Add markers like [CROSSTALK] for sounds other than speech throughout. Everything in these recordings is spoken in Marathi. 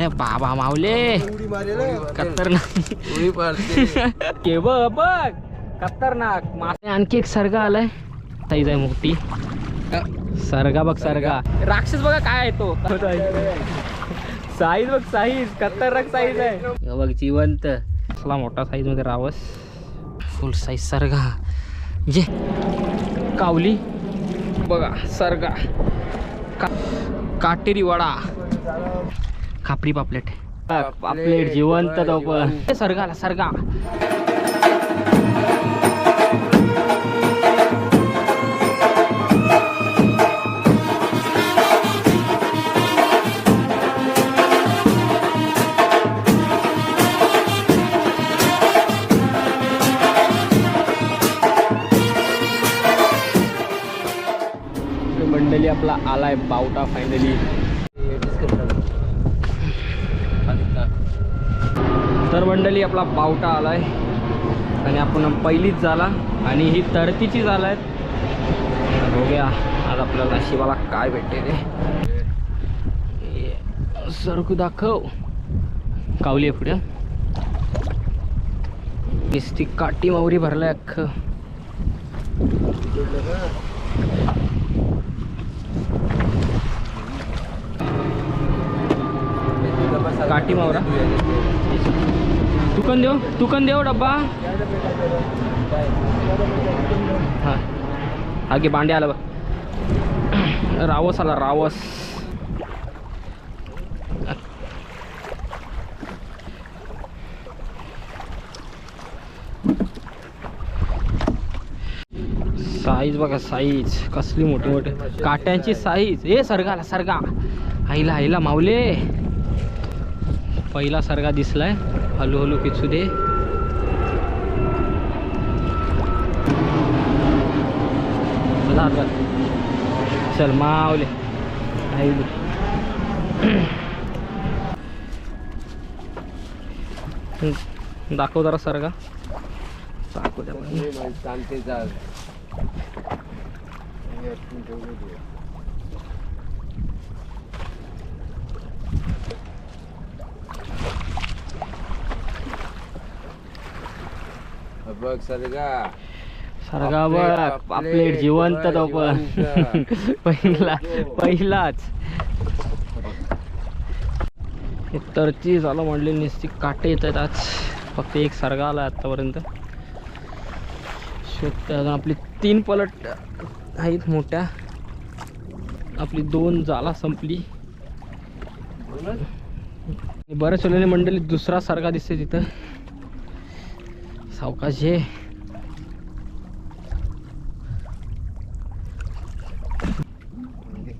अरे बाबा मावले खतरनाक. बघ खतरनाक. मासे आणखी एक सरगा आलाय. साईज आहे मोठी सरगा बघ सरगा. राक्षस बघा काय आहे तो. साईज बघ साईज खतरनाक साईज आहे. बघ जिवंत. असला मोठा साईजमध्ये रावस. फुल साईज सरगा. जे. कावली. बघा सरगा. का काटेरी वडा. खापरी पापलेट. पापलेट जिवंत तो सरगा आला सरगा. मंडळी आपला आलाय बावटा फायनली तर मंडळी आपला बावटा आलाय. आणि आपण पहिलीच झाला आणि ही तरतीची झाला आहे बघूया आज आपल्याला शिवाला काय भेटते ते. सरकू दाखव. कावली आहे पुढे. नुसती काटी मावरी भरलाय अख्ख. काटी मावरा. तुकन देऊ तुकन देऊ डब्बा. हां. आगे बांडे आला बघ. रावस आला रावस. साईज बघा साईज कसली मोठी मोठी. काट्यांची साईज ए सरगाला सरगा. आईला आईला मावले पहिला सरगा दिसलाय. हळूहळू पिचू दे. चला हात घाल. चल मावले. आई दाखव जरा सरगा दाखव द्या बघ सरगा. सरगा बघ पापलेट, जिवंत तो पण. [LAUGHS] पहिला पहिलाच. तरची झालं म्हणले नुसती काटे येत आहेत आज. फक्त एक सरगा आला आतापर्यंत. शोधते अजून आपली तीन पलट आहेत मोठ्या. आपली दोन जाला संपली. बऱ्याच वेळेने मंडळी दुसरा सरगा दिसते तिथं. सावकाश आहे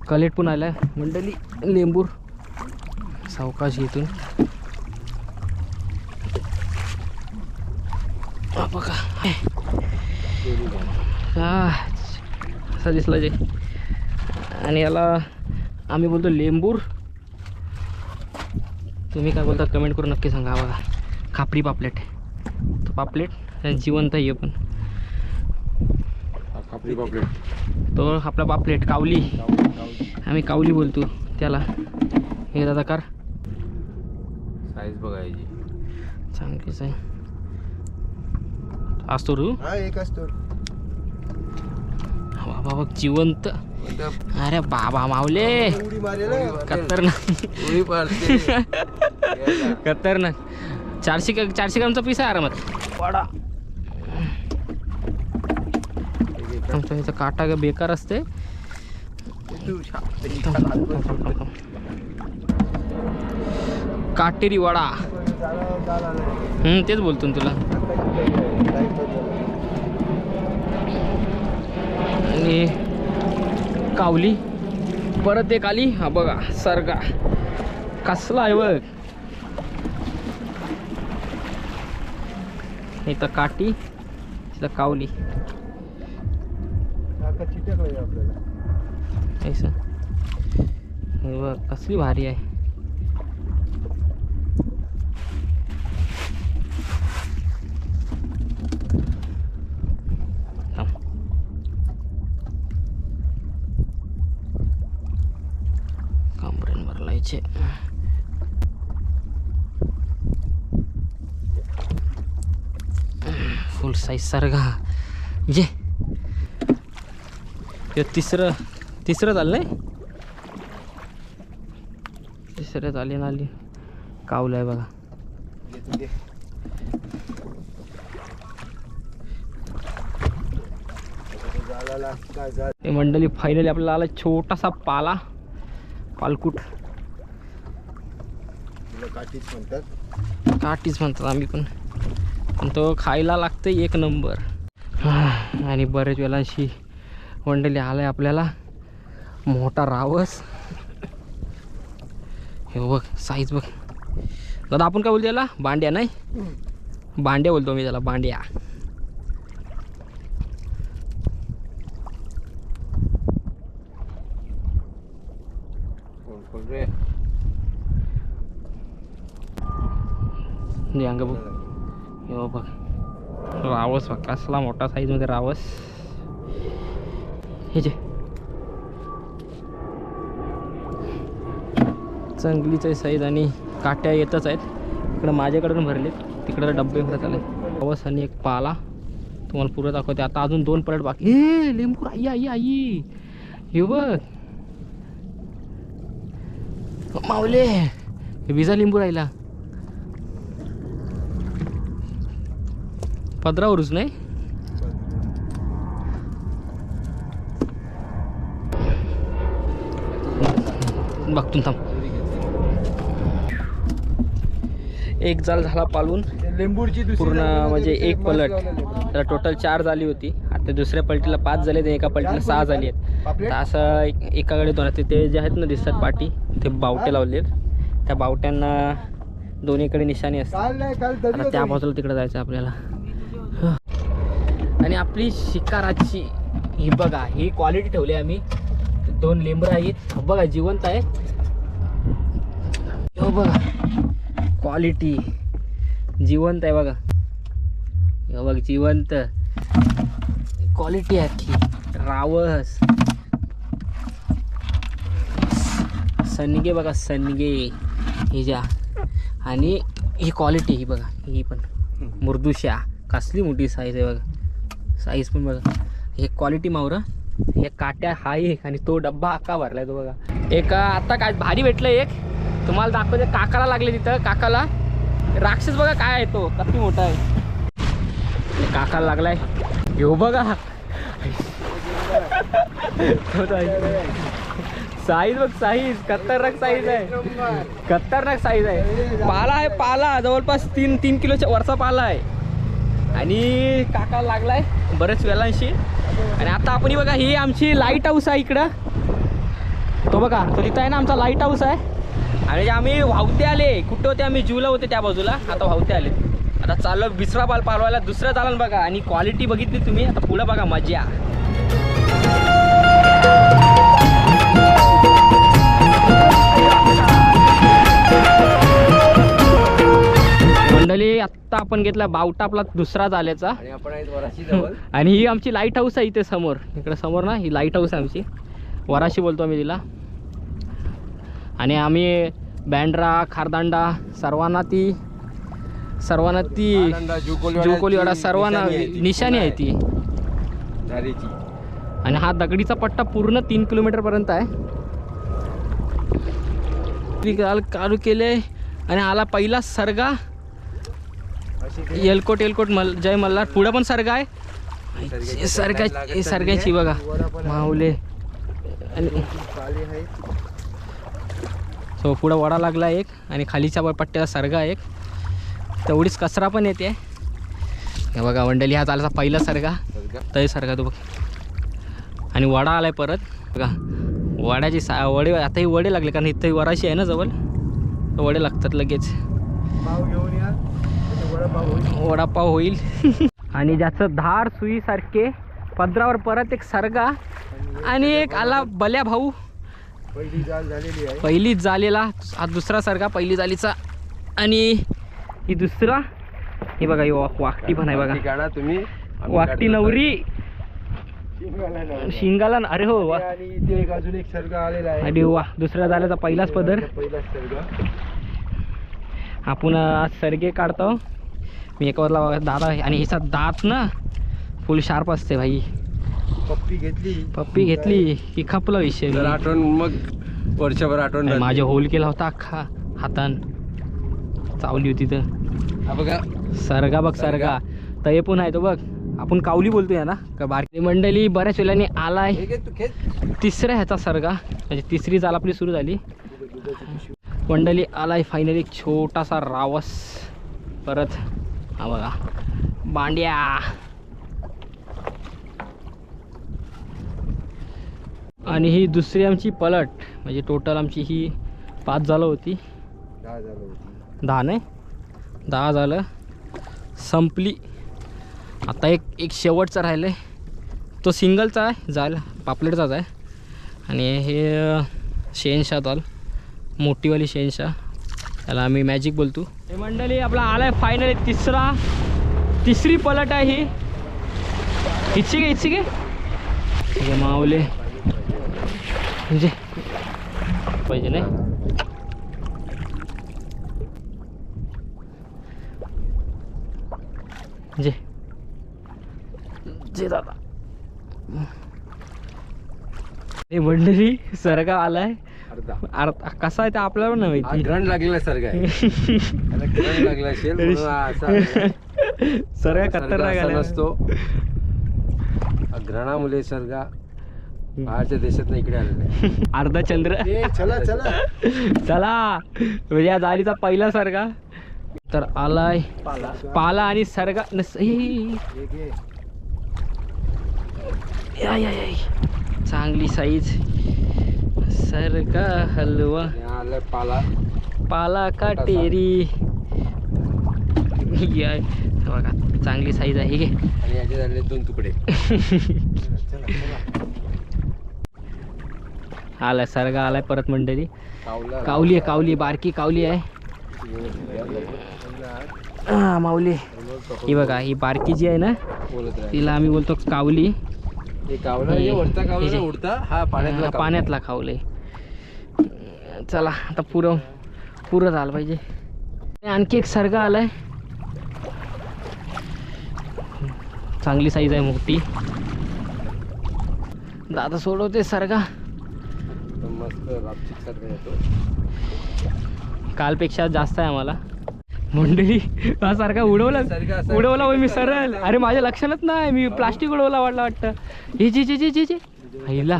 कलेट पण आलाय. मंडळी लेंबूर सावकाश घेतून बघा. असा दिसला जे. आणि याला आम्ही बोलतो लेंबूर. तुम्ही काय बोलता कमेंट करून नक्की सांगा बघा. खापरी पापलेट. तो पापलेट. जिवंत आहे हे पण. तो आपला पापलेट कावली. आम्ही कावली बोलतो त्याला. हे दादा कर साईज बघायची चांगलीच आहे. असतो रू हा. एक असतो. बाबा बघ जिवंत. अरे बाबा मावले खतरनाक. [LAUGHS] खतरनाक. चारशे चारशे ग्रामचा पीस आहे आरामात. वाडा आमच्या ह्याचा काटा का बेकार असते. काटेरी वडा. हम्म तेच बोलतो तुला. आणि कावली. परत एक आली. हा बघा सरगा. कसला आहे बघ. इथं काठी इथं कावली. कसली भारी आहे. कांबरेन भरलायचे साईज सरगा. जे तिसरं तिसरं झालं नाही? तिसरं झाली ना आली. कावलं आहे बघा मंडळी फायनली आपल्याला आला छोटासा पाला. पालकुट. काठीच म्हणतात. काठीच म्हणतात आम्ही पण. पण तो खायला लागतं एक नंबर. आणि बरेच वेळा अशी मंडळी आलाय आपल्याला. मोठा रावस. हे बघ साईज बघ. दादा आपण काय बोलतो याला? बांड्या नाही? बांड्या बोलतो मी त्याला बांड्या अंग बघ. हो बघ. रावस बघ कसला मोठा साईजमध्ये रावस. हे जे. चांगलीच आहे साईज आणि काट्या येतच आहेत. इकडं माझ्याकडून भरलेत. तिकडं डब्बे भरत आले रावस आणि एक पाला. तुम्हाला पुरं दाखवते. आता अजून दोन पलट बाकी. हे लिंबू आई आई आई. हे बघ. मावले विजा लिंबू राहिला. पदरावरूच नाही? बघतून थांब. एक जाल झाला पालून. लिंबूरची पूर्ण म्हणजे एक पलट. तर टोटल चार झाली होती. आता दुसऱ्या पलटीला पाच झाले एका पलटीला सहा झाली आहेत. तर असं एक- एकाकडे दोन आहेत. ते जे आहेत ना दिसतात पाटी ते बावटे लावलेत. त्या बावट्यांना दोन्हीकडे निशाणी असते काल नाही काल आता त्या बाजूला तिकडे जायचं आपल्याला. आणि आपली शिकाराची ही बघा ही क्वालिटी ठेवली आम्ही. दोन लेंबर आहेत. बघा जिवंत आहे. हो बघा क्वालिटी जिवंत आहे बघा. हो बघ जिवंत. क्वालिटी आहे रावस. सनगे बघा सनगे. ही ज्या. आणि ही क्वालिटी ही बघा ही पण. मुर्दुशा. कसली मोठी साईज आहे बघा. साईज पण बघा. हे क्वालिटी मावरा. हे काट्या हा एक आणि तो डब्बा अक्का भरलाय तो बघा. एक आता काय भारी भेटलं एक. तुम्हाला दाखवते काकाला लागले तिथं काकाला. राक्षस बघा काय आहे तो किती मोठा आहे. काकाला लागलाय. घेऊ बघा. साईज बघ साईज खतरनाक साईज आहे. खतरनाक साईज आहे. पाला आहे पाला. जवळपास तीन तीन किलोच्या वरचा पाला आहे. आणि काका लागलाय. बरेच वेळांशी. आणि आता आपण बघा ही आमची लाइट हाऊस आहे इकडं. तो बघा तो तिथं आहे ना आमचा लाइट हाऊस आहे. आणि जे आम्ही वाहते आले कुठं होते आम्ही जूला होते त्या बाजूला. आता वाहते आले. आता चाललो विसरा पाल पालवायला दुसरं चालन बघा. आणि क्वालिटी बघितली तुम्ही आता पुढं बघा मजा. मंडळी आत्ता आपण घेतला बावटा आपला दुसरा झाल्याचा. आणि [LAUGHS] ही आमची लाइट हाऊस आहे इथे समोर. इकडे समोर ना ही लाइट हाऊस आहे आमची. वराशी बोलतो आम्ही तिला. आणि आम्ही बँड्रा खारदांडा सर्वांना ती सर्वांना ती जुकोलीवाडा सर्वांना निशाणी आहे ती, आणि हा दगडीचा पट्टा पूर्ण तीन किलोमीटरपर्यंत आहे. ती काल चालू केले. आणि आला पहिला सरगा. एलकोट एलकोट मल जय मल्हार. पुढं पण सरगा आहे? सरगा सरग्याची बघा. माऊले. सो पुढं वडा लागला एक आणि खालीच्या पट्ट्याला सरगा एक. तेवढीच कचरा पण येते. हे बघा वंडली हा चालायचा पहिला सरगा. तय सरगा तो बघ. आणि वडा आलाय परत. बघा वड्याची सा वडे आता ही वडे लागले कारण इथं वराशी आहे ना जवळ. वडे लागतात लगेच पाव घेऊन या म्हणजे वडापाव होईल. [LAUGHS] आणि ज्याचं धार सुईसारखे पदरावर परत एक सरगा आणि एक आला बल्या भाऊ. पहिली जाल झालेली आहे. पहिलीच जालेला हा दुसरा सरगा पहिली जालीचा. आणि ही दुसरा हे बघा ही वाकटी पण आहे बघा. तुम्ही. वाकटी. नवरी. शिंगाला अरे हो वा. अजून एक सर्ग आलेला आहे. अरे वा दुसऱ्या जाल्याचा पहिलाच पदर. पहिलाच सर्ग. आपण आज सरगे काढतो. मी एका वरला बघा दादा आहे आणि हिचा दात ना फुल शार्प असते भाई. पप्पी घेतली. पप्पी घेतली की खपला विषय जर आठवण मग वर्षभर आठवण आणि राहते. माझे होल केला होता अख्खा हातान. चावली होती तर. बघा. सरगा बघ सरगा. तर हे पण आहे तो बघ. आपण कावली बोलतोय ना का बारकी मंडळी बऱ्याच वेळाने हे तू खेच. तिसऱ्या ह्याचा सरगा. म्हणजे तिसरी जाल आपली सुरू झाली. मंडळी आलाय फायनली एक छोटासा रावस. परत हा बघा. बांड्या आणि ही दुसरी आमची पलट म्हणजे टोटल आमची ही पाच झालं होती. दहा नाही? दहा झालं. संपली. आता एक एक शेवटचा राहिलं आहे तो सिंगलचा आहे जाल पापलेटचाच आहे. आणि हे शेनशाह दाल मोठीवाली शेनशाह. त्याला आम्ही मॅजिक बोलतो. हे मंडळी आपला आला आहे फायनली तिसरा तिसरी पलट आहे ही. घे ठीक आहे मावले म्हणजे? पाहिजे नाही? जे जे दादा. हे मंडळी सरगा आलाय. अर्धा. कसा आहे ते आपल्याला हा माहिती. ग्रहण लागलेला सारखा आहे. लागला असेल. सरगा सर्ग खतरनाक. नसतो. ग्रहणामुळे सर्गा बाहेरच्या देशात इकडे आलेला अर्धा चंद्र. चला चला. चला. म्हणजे या जालीचा पहिला सरगा तर आलाय. पाला. पाला आणि सरगा नस ई, घे या या या. चांगली साईज. सरगा हलवा। आणि हा आलाय पाला। पाला का टेरी? बघा चांगली साईज आहे घे आणि याचे झाले दोन तुकडे. [LAUGHS] आलाय सरगा आलाय परत मंडळी. कावला. कावली आहे कावली बारकी कावली आहे. हा माऊली. ही बघा ही बारकी जी आहे ना तिला आम्ही बोलतो कावली. कावला पाण्यातला खावले चला आता पुरं पुरं झालं पाहिजे. आणखी एक सरगा आलाय. चांगली साईज आहे मोठी. दादा सोडवते सरगा. मस्त कालपेक्षा जास्त आहे आम्हाला. मंडळी सारखा उडवला उडवला होय मी सरळ. अरे माझ्या लक्षातच नाही मी प्लास्टिक उडवला वाटलं वाटतं. हे जे जे जे जे जे आईला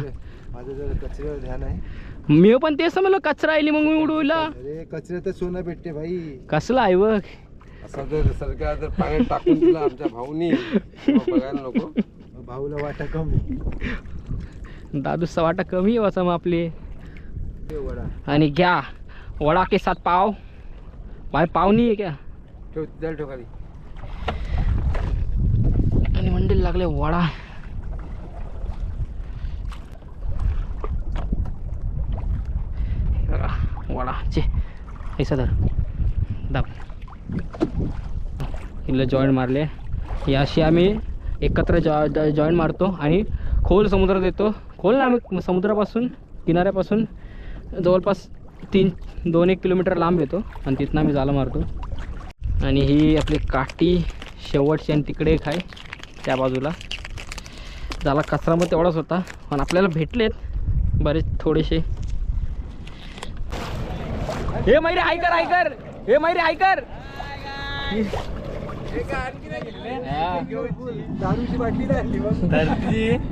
मी पण तेच समजलं कचरा आली मग मी उडवला. अरे कचऱ्यात सोनं भेटते भाई. कसला आहे बघ. असा जर सरकार जर पाण्यात टाकून दिला आमच्या भाऊनी बघायला नको. भाऊला वाटा कमी. दादूचा वाटा कमी आहे वाचा मग आपले. ते आणि घ्या. वडा के साथ पाव. भाई पाव नाही आहे क्या? ठेव खाली. आणि मंडळी लागले वडा. वडा चे ऐसा धर. दाब. हिला जॉईंट मारले. ही अशी आम्ही एकत्र जॉ जॉईंट मारतो आणि खोल समुद्रात येतो खोल ना आम्ही समुद्रापासून किनाऱ्यापासून जवळपास तीन दोन एक किलोमीटर लांब येतो आणि तिथनं आम्ही जाळं मारतो. आणि ही आपली काठी शेवटची आणि तिकडे एक आहे त्या बाजूला. झाला कचरा मग तेवढाच होता पण आपल्याला भेटलेत बरेच थोडेसे. हे मैरे ऐकर ऐकर हे मैरे ऐकर.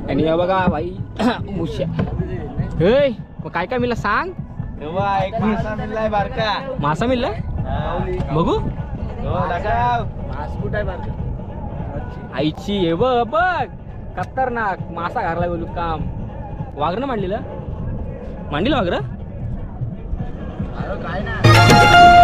आणि बघा भाई [COUGHS] मुश्या. हे मग काय काय मिळलं सांग? एक मासा मिळालाय बारका. मासा मिळला बघू. मासकुट आहे बारका. आईची हे बघ बघ. खतरनाक. मासा घारला बोलू काम. वाघरं मांडलेलं? मांडील वाघरं? काय ना.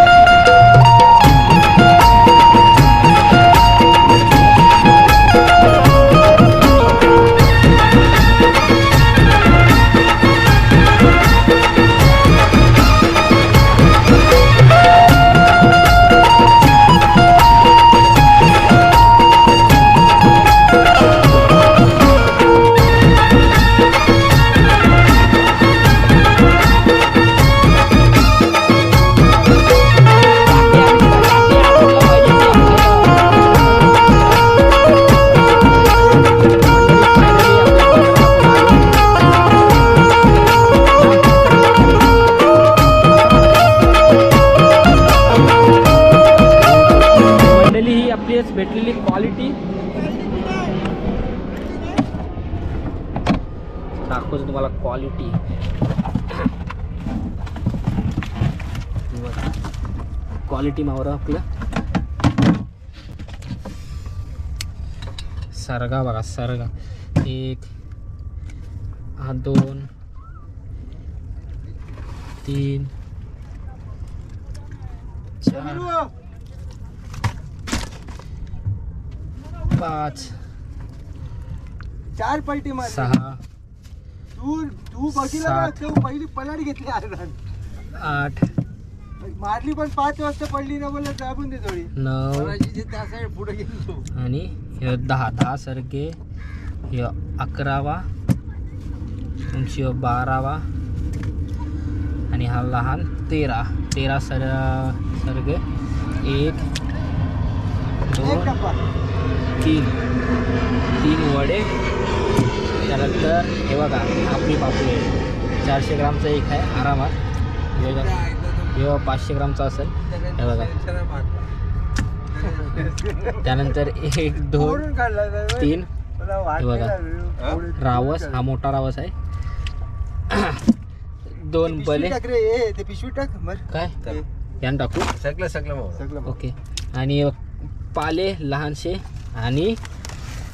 क्वालिटी मावरा आपलं सरगा बघा सरगा एक हा दोन तीन चार पाच चार पलटी मारली सहा तू तू बघितलं ना सात. तू पहिली पलाट घेतली. आठ मारली पण पाच वाजता पडली ना बोलला दाबून दे थोडी. नऊ. पुढे गेलो. आणि हे दहा दहा सरके हे अकरावा तुमची बारावा आणि हा लहान तेरा. तेरा सर सरगे एक दोन तीन. तीन वडे. त्यानंतर हे बघा आपली पापलेट चारशे ग्रामचा एक आहे आरामात. हे हे पाचशे ग्रामचा असेल. हे बघा. त्यानंतर एक दोन. तीन. हे बघा. रावस हा मोठा रावस आहे. दोन बले. ते पिशवी टाक काय? यान टाकू? सगळं सगळं. ओके. आणि पाले लहानशे आणि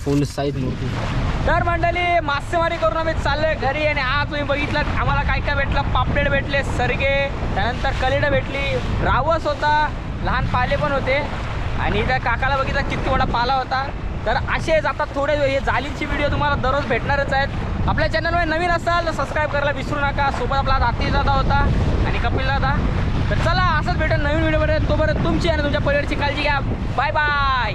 फुल साईज मोठी तर मंडळी मासेमारी करून आम्ही चाललोय घरी आणि आज तुम्ही बघितलं आम्हाला काय काय भेटलं? पापलेट भेटले सरगे त्यानंतर कलेडं भेटली रावस होता लहान पाले पण होते. आणि त्या काकाला बघितला किती मोठा पाला होता. तर असेच आता थोडे हे जालीची व्हिडिओ तुम्हाला दररोज भेटणारच आहेत. आपल्या चॅनलमध्ये नवीन असाल तर सबस्क्राईब करायला विसरू नका. सोबत आपला आती दादा होता आणि कपिल दादा. तर चला असंच भेटेल नवीन व्हिडिओ भेटेल तोपर्यंत तुमची आणि तुमच्या परिवारची काळजी घ्या. Bye bye